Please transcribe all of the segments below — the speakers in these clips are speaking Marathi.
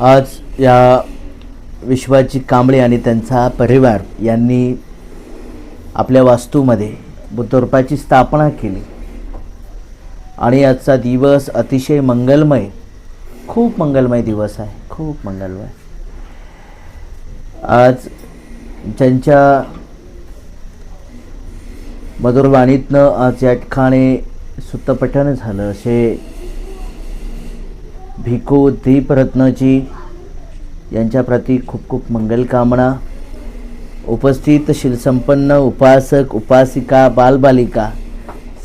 आज या विश्वाची कांबळे आणि त्यांचा परिवार यांनी आपल्या वास्तूमध्ये बुद्धरूपाची स्थापना केली. आणि आजचा दिवस अतिशय मंगलमय खूप मंगलमय दिवस आहे खूप मंगलमय. आज ज्यांच्या मधुरवाणीतनं आज या ठिकाणी सुत्तपठण झालं असे भिकू दीपरत्नजी यांच्याप्रती खूप खूप मंगलकामना उपस्थित शिलसंपन्न उपासक उपासिका बालबालिका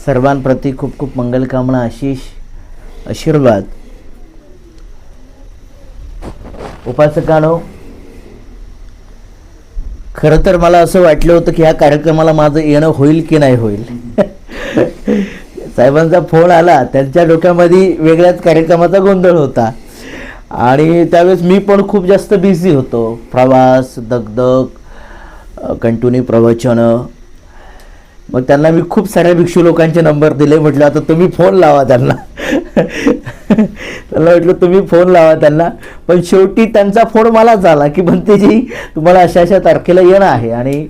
सर्वांप्रती खूप खूप मंगलकामना आशिष आशीर्वाद. उपासकानो खरं तर मला असं वाटलं होतं की ह्या कार्यक्रमाला माझं येणं होईल की नाही होईल. साहेबांचा फोन आला त्यांच्या डोक्यामध्ये वेगळ्याच कार्यक्रमाचा गोंधळ होता. आणि त्यावेळेस मी पण खूप जास्त बिझी होतो. प्रवास दगदग कंटिन्यू प्रवचनं. मग त्यांना मी खूप साऱ्या भिक्षू लोकांचे नंबर दिले. म्हटलं आता तुम्ही फोन लावा त्यांना. त्यांना म्हटलं तुम्ही फोन लावा त्यांना. पण शेवटी त्यांचा फोन मलाच आला की भंतेजी तुम्हाला अशा अशा तारखेला येणं आहे. आणि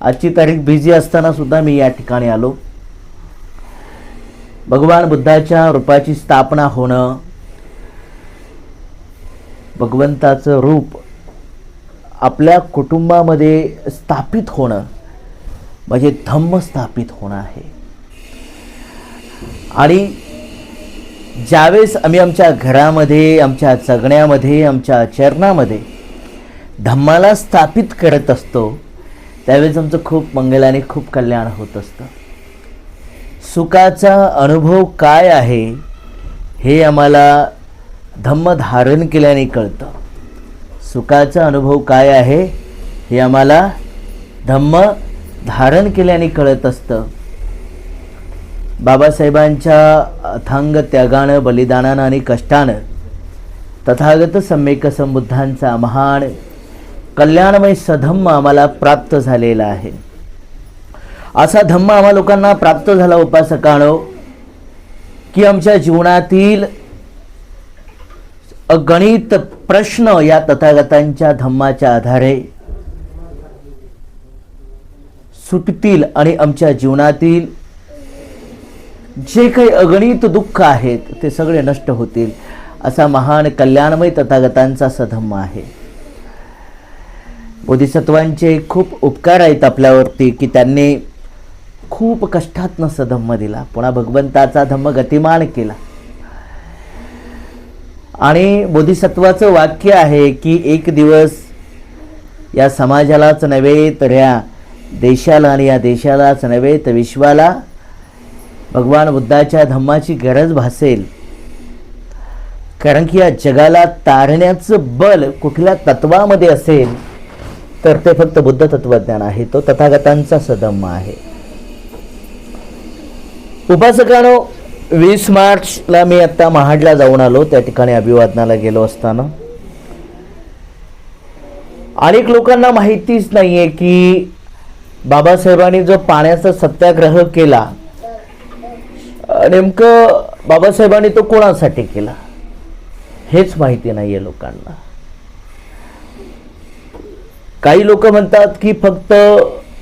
आजची तारीख बिझी असताना सुद्धा मी या ठिकाणी आलो. भगवान बुद्धाच्या रूपाची स्थापना होणं भगवंताचं रूप आपल्या कुटुंबामध्ये स्थापित होणं म्हणजे धम्म स्थापित होणं आहे. आणि ज्यावेळेस आम्ही आमच्या घरामध्ये आमच्या जगण्यामध्ये आमच्या चरणामध्ये धम्माला स्थापित करत असतो त्यावेळेस आमचं खूप मंगलाने खूप कल्याण होत असतं. सुखाचा अनुभव काय आहे हे आम्हाला धम्म धारण केल्याने कळतं. सुखाचा अनुभव काय आहे हे आम्हाला धम्म धारण केल्याने कळत असतं. बाबासाहेबांच्या अथांग त्यागानं बलिदानानं आणि कष्टानं तथागत सम्यक संबुद्धांचा महान कल्याणमय सधम्म आम्हाला प्राप्त झालेला आहे. असा धम्म आम्हा लोकांना प्राप्त झाला उपासकानो की आमच्या जीवनातील अगणित प्रश्न या तथागतांच्या धम्माच्या आधारे सुटतील आणि आमच्या जीवनातील जे काही अगणित दुःख आहेत ते सगळे नष्ट होतील असा महान कल्याणमय तथागतांचा सधम्म आहे. बोधिसत्वांचे खूप उपकार आहेत आपल्यावरती की त्यांनी खूप कष्टातनं सधम्म दिला. पुन्हा भगवंताचा धम्म गतिमान केला. आणि बोधिसत्वाचं वाक्य आहे की एक दिवस या समाजालाच नव्हे तर या देशाला आणि या देशालाच नव्हे तर विश्वाला भगवान बुद्धाच्या धम्माची गरज भासेल. कारण की या जगाला तारण्याचं बल कुठल्या तत्वामध्ये असेल तर ते फक्त बुद्ध तत्वज्ञान आहे. तो तथागतांचा सधम्म आहे. उपासकानो वीस मार्चला मी आत्ता महाडला जाऊन आलो त्या ठिकाणी अभिवादनाला गेलो असताना. अनेक लोकांना माहितीच नाही आहे की बाबासाहेबांनी जो पाण्याचा सत्याग्रह केला नेमकं बाबासाहेबांनी तो कोणासाठी केला हेच माहिती नाही आहे लोकांना. काही लोक म्हणतात की फक्त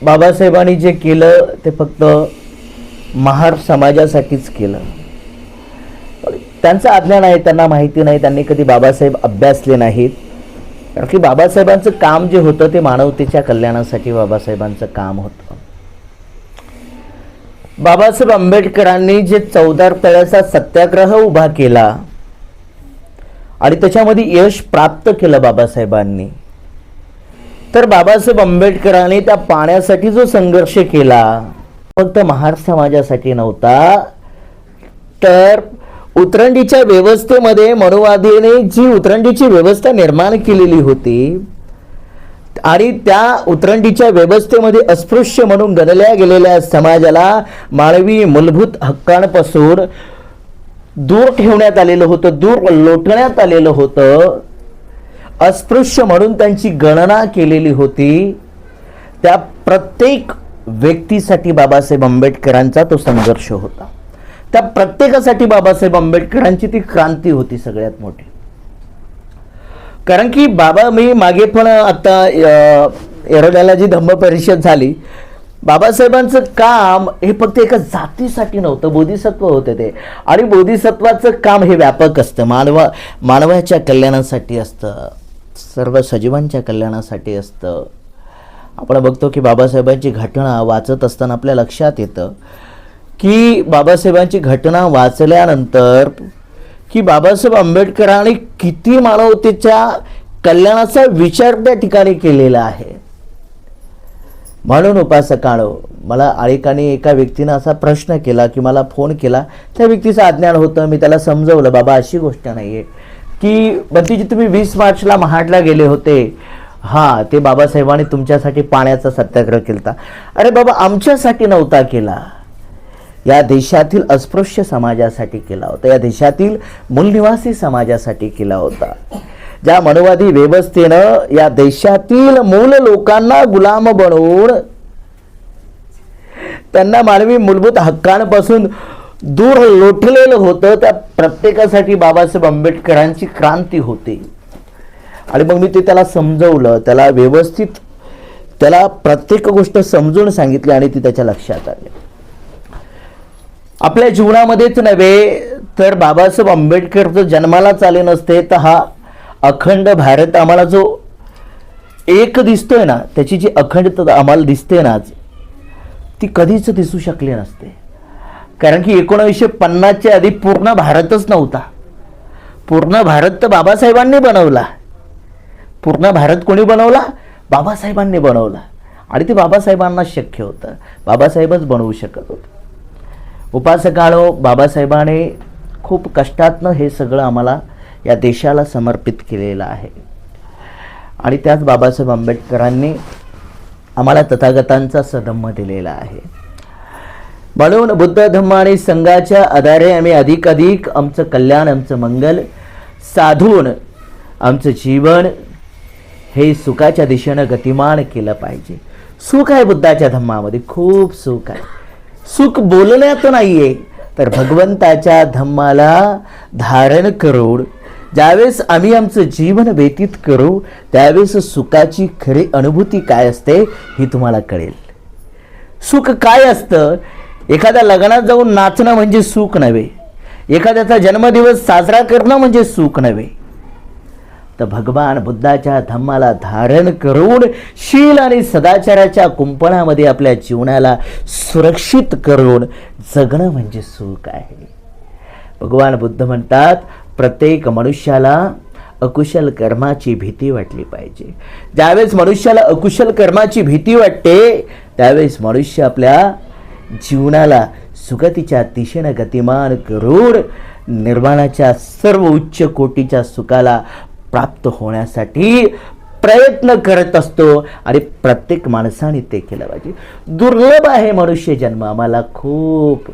बाबासाहेबांनी जे केलं ते फक्त महार समाजासाठीच केलं. त्यांचं अज्ञान आहे त्यांना माहिती नाही त्यांनी कधी बाबासाहेब अभ्यासले नाहीत. कारण की बाबासाहेबांचं काम जे होतं ते मानवतेच्या कल्याणासाठी बाबासाहेबांचं काम होतं. बाबासाहेब आंबेडकरांनी जे चौदार तळ्याचा सत्याग्रह उभा केला आणि त्याच्यामध्ये यश प्राप्त केलं बाबासाहेबांनी तर बाबासाहेब आंबेडकरांनी त्या पाण्यासाठी जो संघर्ष केला फक्त महार समाजासाठी नव्हता. तर उतरंडीच्या व्यवस्थेमध्ये मनुवादीने जी उतरंडीची व्यवस्था निर्माण केलेली होती आणि त्या उतरंडीच्या व्यवस्थेमध्ये अस्पृश्य म्हणून गणल्या गेलेल्या समाजाला मानवी मूलभूत हक्कांपासून दूर ठेवण्यात आलेलं होतं दूर लोटण्यात आलेलं होतं. अस्पृश्य म्हणून त्यांची गणना केलेली होती. त्या प्रत्येक व्यक्तीसाठी बाबासाहेब आंबेडकरांचा तो संघर्ष होता. त्या प्रत्येकासाठी बाबासाहेब आंबेडकरांची ती क्रांती होती सगळ्यात मोठी. कारण की बाबा मी मागे पण आता अ, जी धम्म परिषद झाली बाबासाहेबांचं काम हे फक्त एका जातीसाठी नव्हतं बोधिसत्व होते ते. आणि बोधिसत्वाचं काम हे व्यापक असतं. मानवा मानवाच्या कल्याणासाठी असतं. सर्व सजीवांच्या कल्याणासाठी असतं. आपण बघतो की बाबासाहेबांची घटना वाचत असताना आपल्या लक्षात येतं की बाबासाहेबांची घटना वाचल्यानंतर की बाबासाहेब आंबेडकरांनी किती मानवतेच्या कल्याणाचा विचार त्या ठिकाणी केलेला आहे. म्हणून उपासकानो मला अनेकाने एका व्यक्तीनं असा प्रश्न केला की मला फोन केला. त्या व्यक्तीचं अज्ञान होतं मी त्याला समजवलं बाबा अशी गोष्ट नाही आहे की बंतीजी तुम्ही वीस मार्चला महाडला गेले होते. हां ते बाबासाहेबांनी तुमच्यासाठी पाण्याचा सत्याग्रह केला अरे बाबा आमच्यासाठी नव्हता केला. या देशातील अस्पृश्य समाजासाठी केला होता. या देशातील मूलनिवासी समाजासाठी केला होता. ज्या मनोवादी व्यवस्थेनं या देशातील मूल लोकांना गुलाम बनवून त्यांना मानवी मूलभूत हक्कांपासून दूर लोटलेलं होतं त्या प्रत्येकासाठी बाबासाहेब आंबेडकरांची क्रांती होती. आणि मग मी ते त्याला समजवलं त्याला व्यवस्थित त्याला प्रत्येक गोष्ट समजून सांगितली आणि ती त्याच्या लक्षात आली. आपल्या जीवनामध्येच नव्हे तर बाबासाहेब आंबेडकर जर जन्मालाच आले नसते तर हा अखंड भारत आम्हाला जो एक दिसतोय ना त्याची जी अखंडता आम्हाला दिसते ना आज, ती कधीच दिसू शकली नसते. कारण की एकोणीसशे पन्नासच्या आधी पूर्ण भारतच नव्हता. पूर्ण भारत तर बाबासाहेबांनी बनवला. पूर्ण भारत कोणी बनवला? बाबासाहेबांनी बनवला. आणि ते बाबासाहेबांना शक्य होतं. बाबासाहेबच बनवू शकत होते. उपासकाळो बाबासाहेबाने खूप कष्टातनं हे सगळं आम्हाला या देशाला समर्पित केलेलं आहे. आणि त्याच बाबासाहेब आंबेडकरांनी आम्हाला तथागतांचा सधम्म दिलेला आहे. म्हणून बुद्ध धम्म आणि संघाच्या आधारे आम्ही अधिक अधिक आमचं कल्याण आमचं मंगल साधून आमचं जीवन हे सुखाच्या दिशेनं गतिमान केलं पाहिजे. सुख आहे बुद्धाच्या धम्मामध्ये खूप सुख आहे. सुख बोलण्यात नाहीये तर भगवंताच्या धम्माला धारण करून ज्यावेळेस आम्ही आमचं जीवन व्यतीत करू त्यावेळेस सुखाची खरी अनुभूती काय असते ही तुम्हाला कळेल. सुख काय असतं? एखाद्या लग्नात जाऊन नाचणं म्हणजे सुख नव्हे. एखाद्याचा जन्मदिवस साजरा करणं म्हणजे सुख नव्हे. तर भगवान बुद्धाच्या धम्माला धारण करून शील आणि सदाचाराच्या कुंपणामध्ये आपल्या जीवनाला सुरक्षित करून जगणं म्हणजे सुख आहे. भगवान बुद्ध म्हणतात प्रत्येक मनुष्याला अकुशल कर्माची भीती वाटली पाहिजे. ज्यावेळेस मनुष्याला अकुशल कर्माची भीती वाटते त्यावेळेस मनुष्य आपल्या जीवनाला सुगतीच्या दिशेनं गतिमान करून निर्माणाच्या सर्व उच्च कोटीच्या सुखाला प्राप्त होण्यासाठी प्रयत्न करत असतो. आणि प्रत्येक माणसाने ते केलं पाहिजे. दुर्लभ आहे मनुष्य जन्म आम्हाला खूप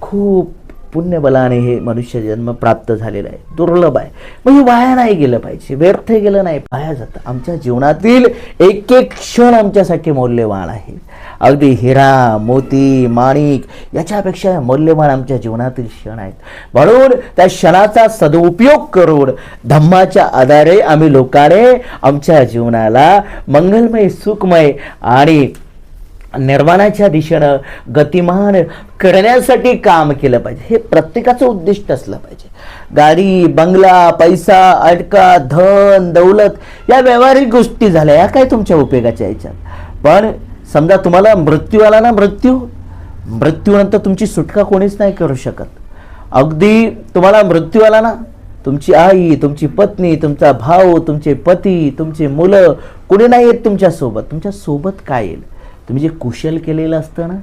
खूप पुण्यबलाने हे मनुष्य जन्म प्राप्त झालेला आहे. दुर्लभ आहे. मग हे वाया नाही गेलं पाहिजे. व्यर्थ गेलं नाही. वाया जातं. आमच्या जीवनातील एक एक क्षण आमच्यासाठी मौल्यवान आहे. अगदी हिरा मोती माणिक याच्यापेक्षा मौल्यवान आमच्या जीवनातील क्षण आहेत. म्हणून त्या क्षणाचा सदुपयोग करून धम्माच्या आधारे आम्ही लोकांनी आमच्या जीवनाला मंगलमय सुखमय आणि निर्माणाच्या दिशेनं गतिमान करण्यासाठी काम केलं पाहिजे. हे प्रत्येकाचं उद्दिष्ट असलं पाहिजे. गाडी बंगला पैसा अडका धन दौलत या व्यावहारिक गोष्टी झाल्या या काय तुमच्या उपयोगाच्या याच्यात? पण समजा तुम्हाला मृत्यू आला ना मृत्यू मृत्यूनंतर तुमची सुटका कोणीच नाही करू शकत. अगदी तुम्हाला मृत्यू आला ना तुमची आई तुमची पत्नी तुमचा भाऊ तुमचे पती तुमचे मुलं कोणी नाही येत तुमच्यासोबत तुमच्यासोबत काय येईल? तुम्ही जे कुशल केलेलं असतं ना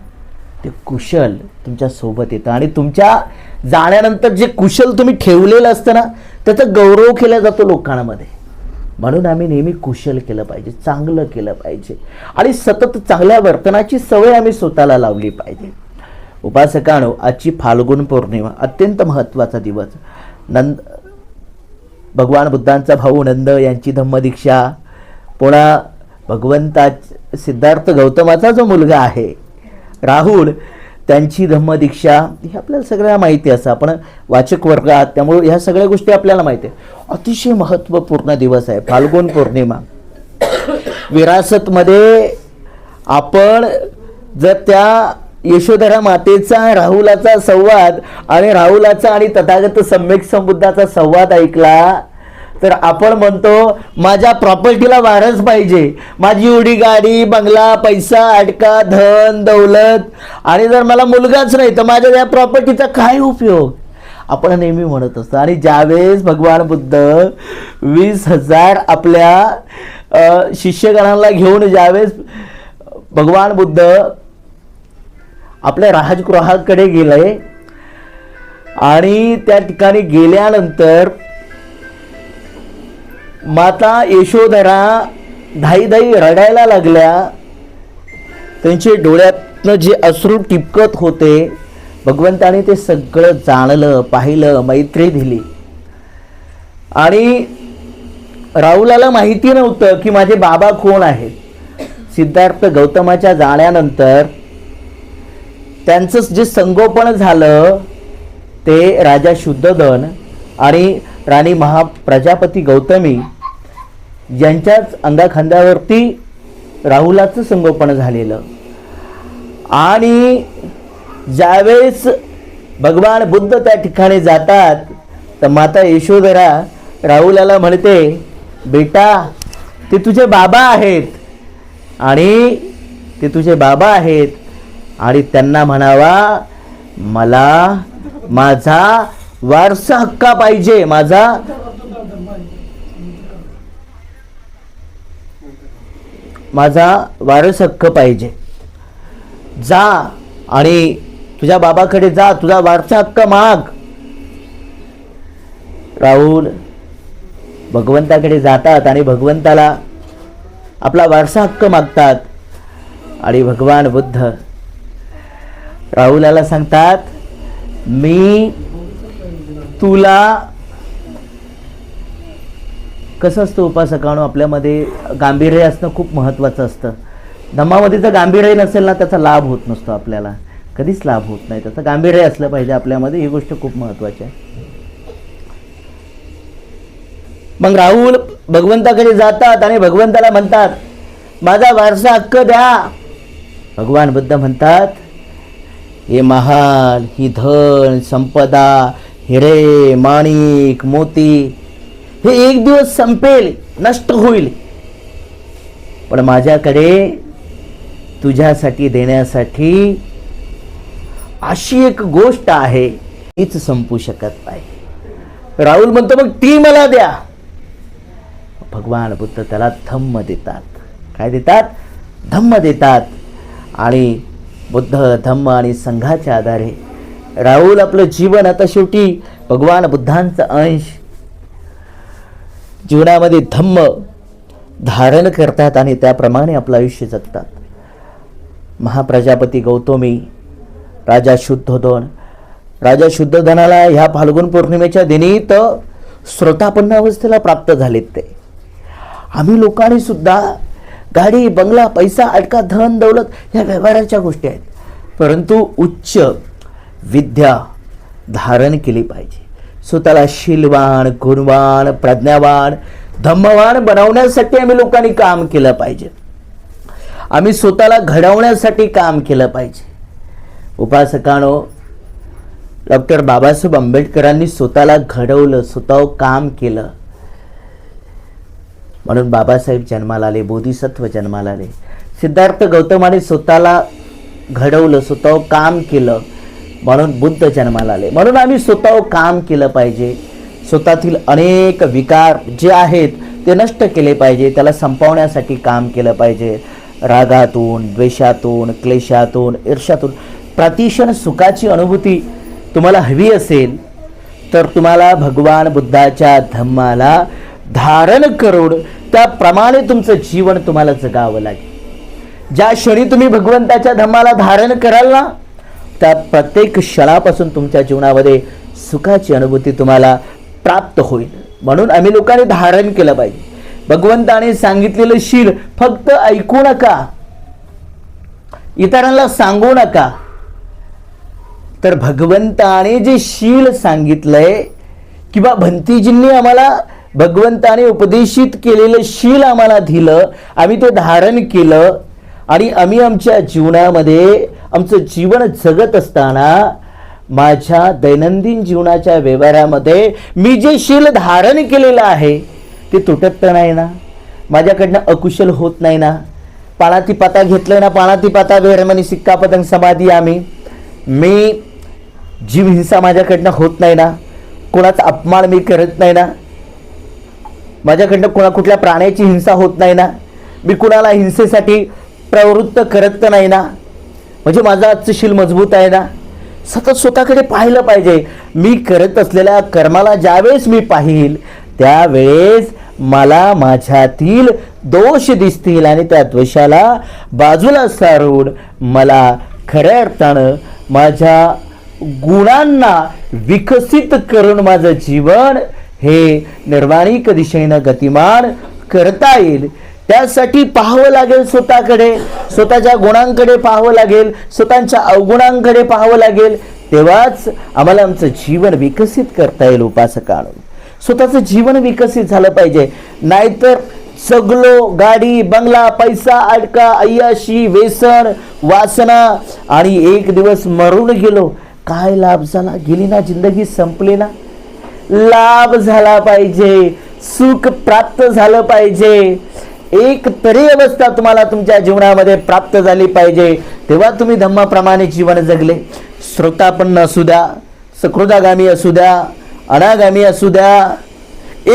ते कुशल तुमच्यासोबत येतं. आणि तुमच्या जाण्यानंतर जे कुशल तुम्ही ठेवलेलं असतं ना त्याचा गौरव केला जातो लोकांमध्ये. म्हणून आम्ही नेहमी कुशल केलं पाहिजे चांगलं केलं पाहिजे. आणि सतत चांगल्या वर्तनाची सवय आम्ही स्वतःला लावली पाहिजे. उपासकानो आजची फाल्गुन पौर्णिमा अत्यंत महत्त्वाचा दिवस. नंद भगवान बुद्धांचा भाऊ नंद यांची धम्मदीक्षा. पुन्हा भगवंता सिद्धार्थ गौतमाचा जो मुलगा आहे राहुल त्यांची धम्मदीक्षा ही आपल्याला सगळ्या माहिती असं आपण वाचक वर्गात त्यामुळे ह्या सगळ्या गोष्टी आपल्याला माहिती आहे. अतिशय महत्त्वपूर्ण दिवस आहे फाल्गुन पौर्णिमा. विरासतमध्ये आपण जर त्या यशोधरा मातेचा राहुलाचा संवाद आणि राहुलाचा आणि तथागत सम्यक संबुद्धाचा संवाद ऐकला तर आपण म्हणतो माझ्या प्रॉपर्टीला वारस पाहिजे. माझी एवढी गाडी बंगला पैसा अडका धन दौलत. आणि जर मला मुलगाच नाही तर माझ्या त्या प्रॉपर्टीचा काय उपयोग? आपण नेहमी म्हणत असतो आणि ज्यावेळेस भगवान बुद्ध वीस हजार आपल्या शिष्यगणांना घेऊन ज्यावेळेस भगवान बुद्ध आपल्या राजगृहाकडे गेले आणि त्या ठिकाणी गेल्यानंतर माता यशोधरा धाई धाई रडायला लागल्या. त्यांचे डोळ्यातनं जे अश्रू टिपकत होते भगवंताने ते सगळं जाणलं पाहिलं मैत्री दिली. आणि राहुलाला माहिती नव्हतं की माझे बाबा कोण आहेत. सिद्धार्थ गौतमाच्या जाण्यानंतर त्यांचं जे संगोपन झालं ते राजा शुद्धधन आणि राणी महाप्रजापती गौतमी यांच्याच अंगाखांद्यावरती राहुलाचं संगोपन झालेलं. आणि ज्यावेळेस भगवान बुद्ध त्या ठिकाणी जातात तर माता यशोधरा राहुलाला म्हणते बेटा ते तुझे बाबा आहेत. आणि ते तुझे बाबा आहेत. आणि त्यांना म्हणावा मला माझा वारसा हक्का पाहिजे माझा माझा वारस हक्क पाहिजे. जा आणि तुझ्या बाबाकडे जा तुझा वारसा हक्क माग. राहुल भगवंताकडे जातात आणि भगवंताला आपला वारसा हक्क मागतात. आणि भगवान बुद्ध राहुलाला सांगतात मी तुला कसं असतं उपासकाणू आपल्यामध्ये गांभीर्य असणं खूप महत्त्वाचं असतं. धम्मामध्ये जर गांभीर्य नसेल ना त्याचा लाभ होत नसतो आपल्याला. कधीच लाभ होत नाही. त्याचं गांभीर्य असलं पाहिजे आपल्यामध्ये ही गोष्ट खूप महत्त्वाची आहे. मग राहुल भगवंताकडे जातात आणि भगवंताला म्हणतात माझा वारसा हक्क द्या. भगवान बुद्ध म्हणतात हे महाल ही धन संपदा हिरे माणिक मोती हे एक दिवस संपेल नष्ट होईल. पण माझ्याकडे तुझ्यासाठी देण्यासाठी अशी एक गोष्ट आहे तीच संपू शकत नाही. राहुल म्हणतो मग ती मला द्या. भगवान बुद्ध त्याला धम्म देतात. काय देतात? धम्म देतात. आणि बुद्ध धम्म आणि संघाच्या आधारे राहुल आपलं जीवन आता शेवटी भगवान बुद्धांचा अंश जीवनामध्ये धम्म धारण करतात आणि त्याप्रमाणे आपलं आयुष्य जगतात. महाप्रजापती गौतमी राजा शुद्धोधन राजा शुद्धोधनाला ह्या फाल्गुन पौर्णिमेच्या दिनी तर श्रोतापन्न अवस्थेला प्राप्त झालेत ते. आम्ही लोकांनी सुद्धा गाडी बंगला पैसा अडका धन दौलत ह्या व्यवहाराच्या गोष्टी आहेत. परंतु उच्च विद्या धारण केली पाहिजे. स्वतःला शीलवान गुणवान प्रज्ञावान धम्मवान बनवण्यासाठी आम्ही लोकांनी काम केलं पाहिजे. आम्ही स्वतःला घडवण्यासाठी काम केलं पाहिजे. उपासकानो डॉक्टर बाबासाहेब आंबेडकरांनी स्वतःला घडवलं स्वतः काम केलं. म्हणून बाबासाहेब जन्माला आले बोधिसत्व जन्माला आले. सिद्धार्थ गौतमाने स्वतःला घडवलं स्वतः काम केलं. म्हणून बुद्ध जन्माला आले. म्हणून आम्ही स्वतः काम केलं पाहिजे. स्वतःतील अनेक विकार जे आहेत ते नष्ट केले पाहिजे. त्याला संपवण्यासाठी काम केलं पाहिजे. रागातून द्वेषातून क्लेशातून ईर्षातून प्रतिक्षण सुखाची अनुभूती तुम्हाला हवी असेल तर तुम्हाला भगवान बुद्धाच्या धम्माला धारण करून त्याप्रमाणे तुमचं जीवन तुम्हाला जगावं लागेल. ज्या क्षणी तुम्ही भगवंताच्या धम्माला धारण कराल ना त्या प्रत्येक क्षणापासून तुमच्या जीवनामध्ये सुखाची अनुभूती तुम्हाला प्राप्त होईल. म्हणून आम्ही लोकांनी धारण केलं पाहिजे. भगवंताने सांगितलेलं शील फक्त ऐकू नका. इतरांना सांगू नका. तर भगवंताने जे शील सांगितलंय किंवा भंतीजींनी आम्हाला भगवंताने उपदेशित केलेलं शील आम्हाला दिलं आम्ही ते धारण केलं आणि आम्ही आमच्या जीवनामध्ये आमचं जीवन जगत असताना माझ्या दैनंदिन जीवनाच्या व्यवहारामध्ये मी जे शील धारण केलेलं आहे ते तुटत तर नाही ना? माझ्याकडनं अकुशल होत नाही ना? पाणाती पाता घेतलं ना पाणाती पाता वेरमणी सिक्का पतंग समाधी आम्ही. मी जीव हिंसा माझ्याकडनं होत नाही ना? कोणाचा अपमान मी करत नाही ना? माझ्याकडनं कोणा कुठल्या प्राण्याची हिंसा होत नाही ना? मी कुणाला हिंसेसाठी प्रवृत्त करत तर नाही ना? म्हणजे माझा आजचं शील मजबूत आहे ना? सतत स्वतःकडे पाहिलं पाहिजे. मी करत असलेल्या कर्माला ज्यावेळेस मी पाहिल त्यावेळेस मला माझ्यातील दोष दिसतील आणि त्या दोषाला बाजूला सारून मला खऱ्या अर्थानं माझ्या गुणांना विकसित करून माझं जीवन हे निर्वाणिक दिशेनं गतिमान करता येईल. त्यासाठी पाहावं लागेल स्वतःकडे स्वतःच्या गुणांकडे पाहावं लागेल स्वतःच्या अवगुणांकडे पाहावं लागेल. तेव्हाच आम्हाला आमचं जीवन विकसित करता येईल उपासकानं स्वतःचं जीवन विकसित झालं पाहिजे. नाहीतर सगलो गाडी बंगला पैसा अडका अय्याशी व्यसन वासना आणि एक दिवस मरून गेलो. काय लाभ झाला? गेली ना जिंदगी संपली ना. लाभ झाला पाहिजे. सुख प्राप्त झालं पाहिजे. एक तरी अवस्था तुम्हाला तुमच्या जीवनामध्ये प्राप्त झाली पाहिजे. तेव्हा तुम्ही धम्माप्रमाणे जीवन जगले. श्रोतापन्न असू द्या सकृदागामी असू द्या अनागामी असू द्या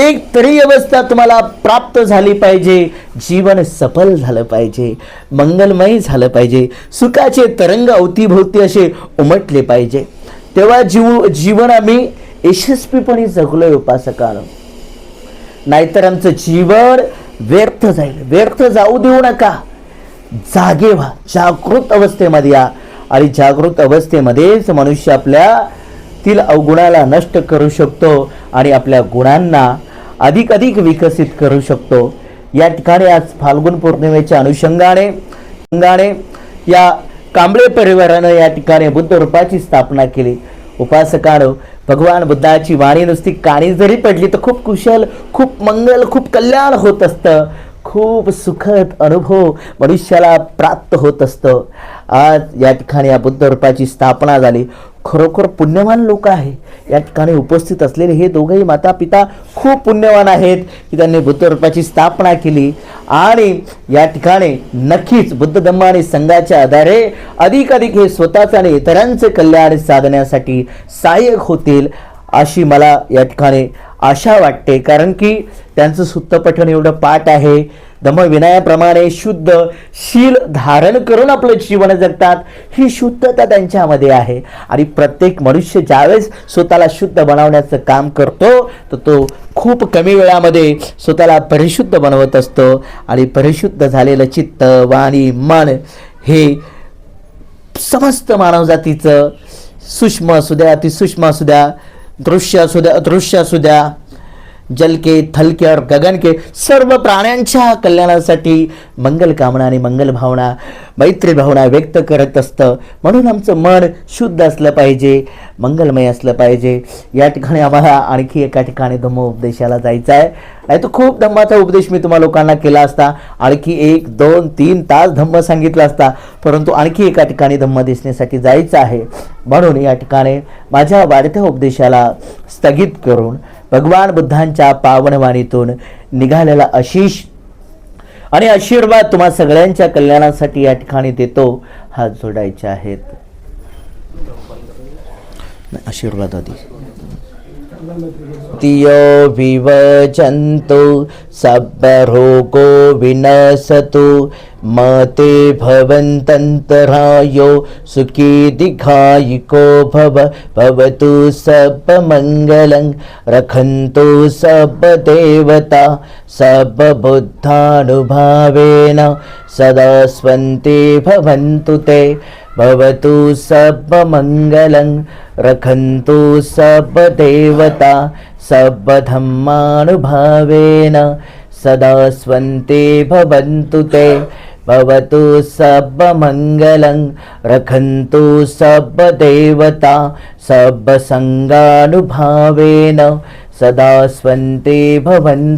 एक तरी अवस्था तुम्हाला प्राप्त झाली पाहिजे. जीवन सफल झालं पाहिजे मंगलमय झालं पाहिजे सुखाचे तरंग अवतीभोवती असे उमटले पाहिजे. तेव्हा जीव जीवन आम्ही यशस्वीपणे जगलोय उपासकानं. नाहीतर आमचं जीवन व्यर्थ जाईल. व्यर्थ जाऊ देऊ नका. जागे व्हा. जागृत अवस्थेमध्ये या. आणि जागृत अवस्थेमध्येच मनुष्य आपल्या तील अवगुणाला नष्ट करू शकतो आणि आपल्या गुणांना अधिक अधिक विकसित करू शकतो. या ठिकाणी आज फाल्गुन पौर्णिमेच्या अनुषंगाने अनुषंगाने या कांबळे परिवारानं या ठिकाणी बुद्ध रूपाची स्थापना केली. उपासकानं भगवान बुद्धाची वाणी नुसती काणी जरी पडली तर खूप कुशल खूप मंगल खूप कल्याण होत असतं. खूप सुखद अनुभव मनुष्याला प्राप्त होत असतं. आज या ठिकाणी या बुद्ध रूपाची स्थापना झाली. खरोखर पुण्यवान लोक आहे. या ठिकाणी उपस्थित असलेले हे दोघंही माता पिता खूप पुण्यवान आहेत की त्यांनी बुद्धरूपाची स्थापना केली. आणि या ठिकाणी नक्कीच बुद्ध धम्म आणि संघाच्या आधारे अधिक अधिक हे स्वतःचे आणि इतरांचे कल्याण साधण्यासाठी सहाय्यक होतील अशी मला या ठिकाणी आशा वाटते. कारण की त्यांचं सुत्तपठण एवढं पाठ आहे. धम्मविनयाप्रमाणे शुद्ध शील धारण करून आपलं जीवन जगतात. ही शुद्धता त्यांच्यामध्ये आहे. आणि प्रत्येक मनुष्य ज्यावेळेस स्वतःला शुद्ध बनवण्याचं काम करतो तर तो खूप कमी वेळामध्ये स्वतःला परिशुद्ध बनवत असतो. आणि परिशुद्ध झालेलं चित्त वाणी मन हे समस्त मानवजातीचं सूक्ष्म असू द्या अतिसूक्ष्म असू द्या दृश्य असू द्या अदृश्य असू द्या जल के थल के और गगन के सर्व प्राण्यांच्या कल्याणासाठी मंगल कामना आणि मंगल भावना मैत्री भावना व्यक्त करत असतं. म्हणून आमचं मन शुद्ध असलं पाहिजे मंगलमय असलं पाहिजे. या ठिकाणी आम्हाला आणखी एका ठिकाणी धम्म उपदेशाला जायचं आहे. नाही तर खूप धम्माचा उपदेश मी तुम्हा लोकांना केला असता. आणखी एक दोन तीन तास धम्म सांगितला असता. परंतु आणखी एका ठिकाणी धम्म दिसण्यासाठी जायचं आहे. म्हणून या ठिकाणी माझ्या वाढत्या उपदेशाला स्थगित करून भगवान बुद्धांच्या पावनवाणीतून निघालेला आशिष. आणि आशीर्वाद तुम्हा सगळ्यांच्या कल्याणासाठी या ठिकाणी देतो. हात जोडायचे आहेत. आशीर्वाद आधी. तियो विवचन्तु सर्वरोगो विनसतु मते भवन्तन्तरायो सुखी दिघायिको भव भवतु सर्वमङ्गलं रखन्तु सर्वदेवता सर्वबुद्धानुभावेन सदा स्वन्ति भवन्तु ते। भवतु सर्वमङ्गलं रखन्तु सर्वदेवता सर्वधर्मानुभावेन सदा स्वन्ते भवन्तु ते। भवतु सर्वमङ्गलं रखन्तु सर्वदेवता सर्वसङ्गानुभावेन सदा स्वन्ते भवन्तु